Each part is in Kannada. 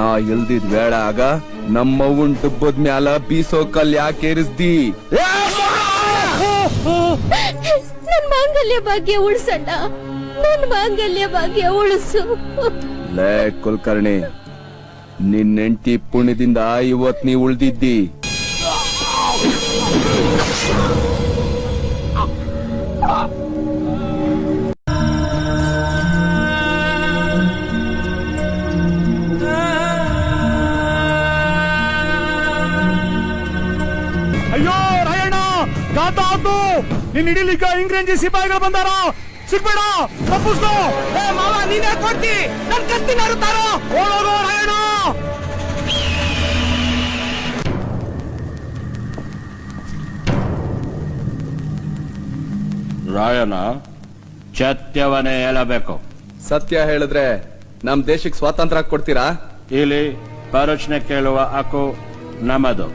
ನಾ ಇಲ್ದಿದ್ ವೇಳ ಆಗ ನಮ್ಮವ್ವನ್ ಡುಬ್ಬದ್ ಮ್ಯಾಲ ಬೀಸೋ ಕಲ್ ಯಾಕೆ ಏರಿಸ್ದಿ? ನನ್ ಮಾಂಗಲ್ಯ ಭಾಗ್ಯ ಉಳಿಸಣ್ಣ. ನನ್ ಮಾಂಗಲ್ಯ ಭಾಗ್ಯ ಉಳಿಸು. ಲೇ ಕುಲ್ಕರ್ಣಿ ನಿನ್ ಎಂಟಿ ಪುಣ್ಯದಿಂದ ಇವತ್ ನೀ ಉಳ್ದಿದ್ದಿ. ಗಾತ ಆತು. ನಿನ್ ಹಿಡಿಲಿಕ್ಕ ಇಂಗ್ರೇಜಿ ಸಿಪಾಯಿಗಳು ಬಂದಾರ. ಸಿಗ್ಬೇಡ ತಪ್ಪಿಸ್ಕೋ. ಏ ಮಾವ ನೀನ್ ಯಾಕೆ ಕೊಡ್ತಿ ನನ್ ಕತ್ತಿ ನರುತ್ತಾರೋ ಓಡೋಗೋ ರಾಯಣ ರಾಯನ ಚತ್ಯವನೇ ಹೇಳಬೇಕು. ಸತ್ಯ ಹೇಳಿದ್ರೆ ನಮ್ ದೇಶಕ್ಕೆ ಸ್ವಾತಂತ್ರ್ಯ ಕೊಡ್ತೀರಾ? ಇಲ್ಲಿ ಪ್ರಶ್ನೆ ಕೇಳುವ ಹಕ್ಕು ನಮ್ಮದು.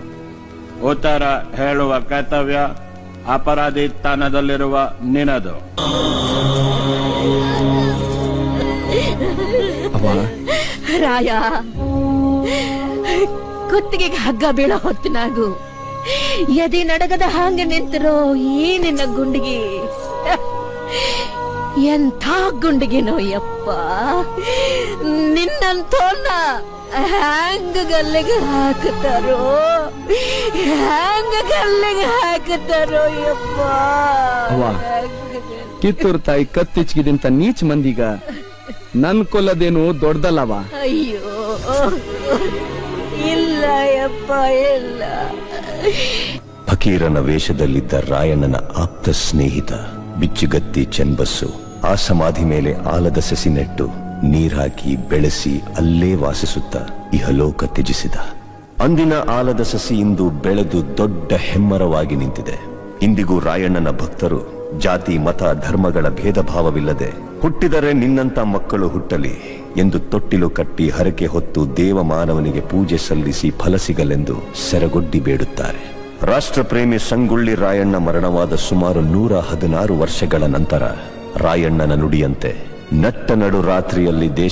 ಉತ್ತರ ಹೇಳುವ ಕರ್ತವ್ಯ ಅಪರಾಧಿ ತಾಣದಲ್ಲಿರುವ ನಿನದು ರಾಯ ಕುತ್ತಿಗೆ ಹಗ್ಗ ಬೀಳೋ ಹೊತ್ತಿನಾಗು. ಎದಿ ನಡಗದ ಹಾಂಗೆ ನಿಂತಿರೋ ಈ ನಿನ್ನ ಗುಂಡಿಗೆ. ಎಂಥ ಗುಂಡಿಗೆನೋ ಯಪ್ಪ. ನಿನ್ನಂತೋನ್ನ ಹ್ಯಾಂಗ್ ಗಲ್ಲಿಗೆ ಹಾಕುತ್ತಾರೋ? ಹ್ಯಾಂಗ ಕಲ್ಲಿಗೆ ಹಾಕುತ್ತಾರೋ ಯಪ್ಪ? ಅವ್ವ. ಕಿತ್ತೂರ್ ತಾಯಿ ಕತ್ತಿಚ್ಗಿದಿಂತ ನೀಚ್ ಮಂದಿಗ ನನ್ ಕೊಲ್ಲದೇನು ದೊಡ್ಡದಲ್ಲವ? ಅಯ್ಯೋ ಇಲ್ಲ ಯಪ್ಪ ಇಲ್ಲ. ಫಕೀರನ ವೇಷದಲ್ಲಿದ್ದ ರಾಯಣ್ಣನ ಆಪ್ತ ಸ್ನೇಹಿತ ಬಿಚ್ಚುಗತ್ತಿ ಚೆನ್ಬಸ್ಸು ಆ ಸಮಾಧಿ ಮೇಲೆ ಆಲದ ಸಸಿ ನೆಟ್ಟು ನೀರ್ ಹಾಕಿ ಬೆಳೆಸಿ ಅಲ್ಲೇ ವಾಸಿಸುತ್ತ ಇಹಲೋಕ ತ್ಯಜಿಸಿದ. ಅಂದಿನ ಆಲದ ಸಸಿ ಇಂದು ಬೆಳೆದು ದೊಡ್ಡ ಹೆಮ್ಮರವಾಗಿ ನಿಂತಿದೆ. ಇಂದಿಗೂ ರಾಯಣ್ಣನ ಭಕ್ತರು ಜಾತಿ, ಮತ, ಧರ್ಮಗಳ ಭೇದ ಭಾವವಿಲ್ಲದೆ ಹುಟ್ಟಿದರೆ ನಿನ್ನಂತ ಮಕ್ಕಳು ಹುಟ್ಟಲಿ ಎಂದು ತೊಟ್ಟಿಲು ಕಟ್ಟಿ ಹರಕೆ ಹೊತ್ತು ದೇವ ಮಾನವನಿಗೆ ಪೂಜೆ ಸಲ್ಲಿಸಿ ಫಲ ಸಿಗಲೆಂದು ಸೆರಗೊಡ್ಡಿ ಬೇಡುತ್ತಾರೆ. ರಾಷ್ಟ್ರಪ್ರೇಮಿ ಸಂಗೊಳ್ಳಿ ರಾಯಣ್ಣ ಮರಣವಾದ ಸುಮಾರು ನೂರ ಹದಿನಾರು ವರ್ಷಗಳ ನಂತರ ರಾಯಣ್ಣನ ನುಡಿಯಂತೆ ನಟ್ಟ ನಡು ರಾತ್ರಿಯಲ್ಲಿ ದೇಶ